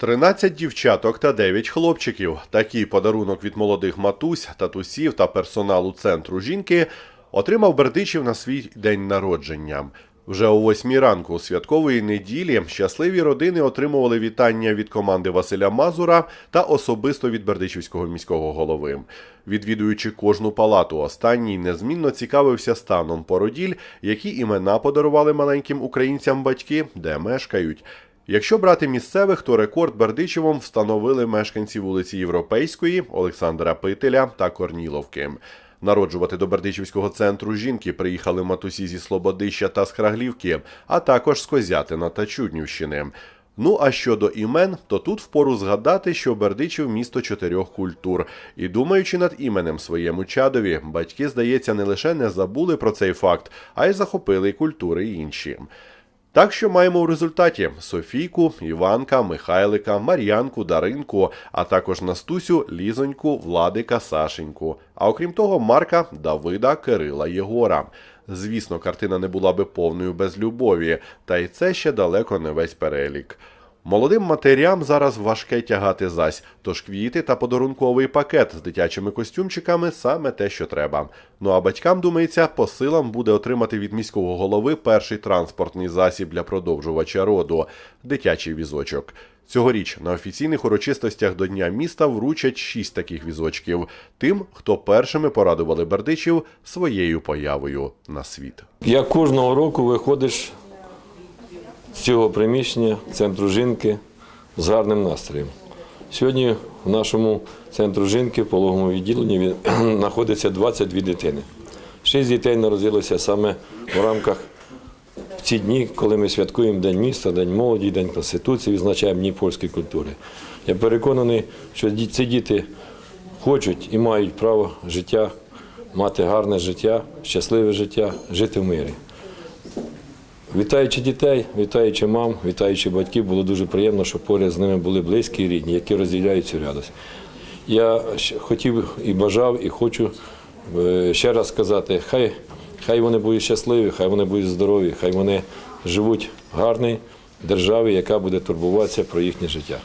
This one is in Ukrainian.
13 дівчаток та 9 хлопчиків. Такий подарунок від молодих матусь, татусів та персоналу центру жінки отримав Бердичів на свій день народження. Вже о восьмій ранку святкової неділі щасливі родини отримували вітання від команди Василя Мазура та особисто від Бердичівського міського голови. Відвідуючи кожну палату, останній незмінно цікавився станом породіль, які імена подарували маленьким українцям батьки, де мешкають. Якщо брати місцевих, то рекорд Бердичевом встановили мешканці вулиці Європейської, Олександра Пителя та Корніловки. Народжувати до Бердичівського центру жінки приїхали матусі зі Слободища та Скраглівки, а також з Козятина та Чуднівщини. Ну а щодо імен, то тут впору згадати, що Бердичів місто чотирьох культур. І думаючи над іменем своєму чадові, батьки, здається, не лише не забули про цей факт, а й захопили культури інші. Так що маємо в результаті Софійку, Іванка, Михайлика, Мар'янку, Даринку, а також Настусю, Лізоньку, Владика, Сашеньку. А окрім того, Марка, Давида, Кирила, Єгора. Звісно, картина не була би повною без любові, та й це ще далеко не весь перелік. Молодим матерям зараз важке тягати зась, тож квіти та подарунковий пакет з дитячими костюмчиками саме те, що треба. Ну а батькам, думається, по силам буде отримати від міського голови перший транспортний засіб для продовжувача роду дитячий візочок. Цьогоріч на офіційних урочистостях до Дня міста вручать шість таких візочків тим, хто першими порадували бердичів своєю появою на світ. Як кожного року виходиш з цього приміщення центру жінки з гарним настроєм. Сьогодні в нашому центру жінки в пологовому відділенні від- знаходиться 22 дитини. Шість дітей народилося саме в рамках в ці дні, коли ми святкуємо День міста, День молоді, День Конституції, відзначаємо Дні польської культури. Я переконаний, що ці діти хочуть і мають право життя, мати гарне життя, щасливе життя, жити в мирі. Вітаючи дітей, вітаючи мам, вітаючи батьків, було дуже приємно, що поряд з ними були близькі і рідні, які розділяють цю радость. Я хотів і бажав, і хочу е, ще раз сказати, хай, хай вони будуть щасливі, хай вони будуть здорові, хай вони живуть в гарній державі, яка буде турбуватися про їхнє життя.